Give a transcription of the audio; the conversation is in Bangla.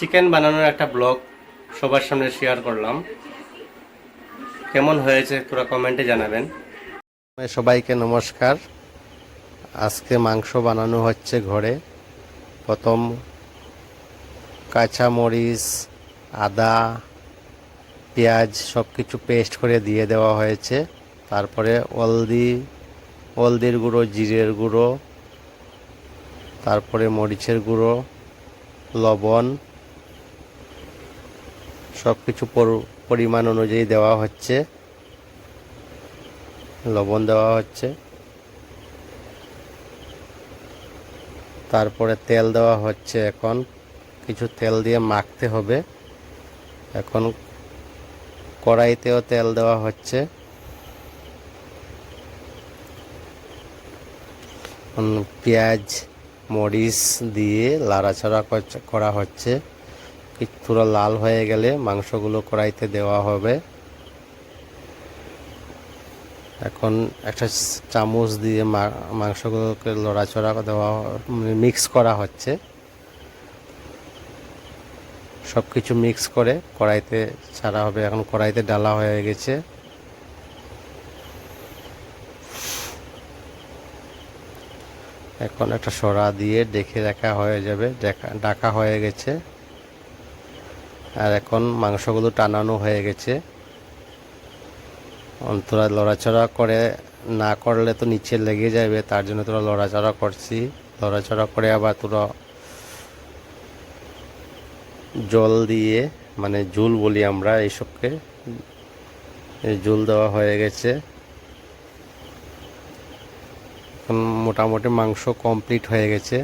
চিকেন বানানোর একটা ব্লগ সবার সামনে শেয়ার করলাম। কেমন হয়েছে তোরা কমেন্টে জানাবেন। সবাইকে নমস্কার। আজকে মাংস বানানো হচ্ছে ঘরে। প্রথম কাঁচা মরিচ আদা, পেঁয়াজ সব কিছু পেস্ট করে দিয়ে দেওয়া হয়েছে। তারপরে হলদি, হলদির গুঁড়ো, জিরের গুঁড়ো, তারপরে মরিচের গুঁড়ো, লবণ সব কিছু পরিমাণ অনুযায়ী দেওয়া হচ্ছে। লবণ দেওয়া হচ্ছে। তারপরে তেল দেওয়া হচ্ছে এখন। কিছু তেল দিয়ে মাখতে হবে। এখন কড়াইতেও তেল দেওয়া হচ্ছে। পেঁয়াজ, মরিচ দিয়ে করছে- করা হচ্ছে। কিছুটা লাল হয়ে গেলে মাংসগুলো কড়াইতে দেওয়া হবে। এখন একটা চামচ দিয়ে মাংসগুলোকে লড়াচড়া দেওয়া মিক্স করা হচ্ছে। সব কিছু মিক্স করে কড়াইতে ছাড়া হবে। এখন কড়াইতে ডালা হয়ে গেছে। এখন একটা সরা দিয়ে ডেকে রাখা হয়ে যাবে। ডাকা হয়ে গেছে। আর এখন মাংসগুলো টানানো হয়ে গেছে। তোরা লড়াচড়া করে, না করলে তো নিচে লেগে যাবে, তার জন্য তোরা লড়াচড়া করছি। লড়াচড়া করে আবার তোরা জল দিয়ে মানে জুল বলি আমরা এইসবকে এই জুল দেওয়া হয়ে গেছে। এখন মোটামুটি মাংস কমপ্লিট হয়ে গেছে।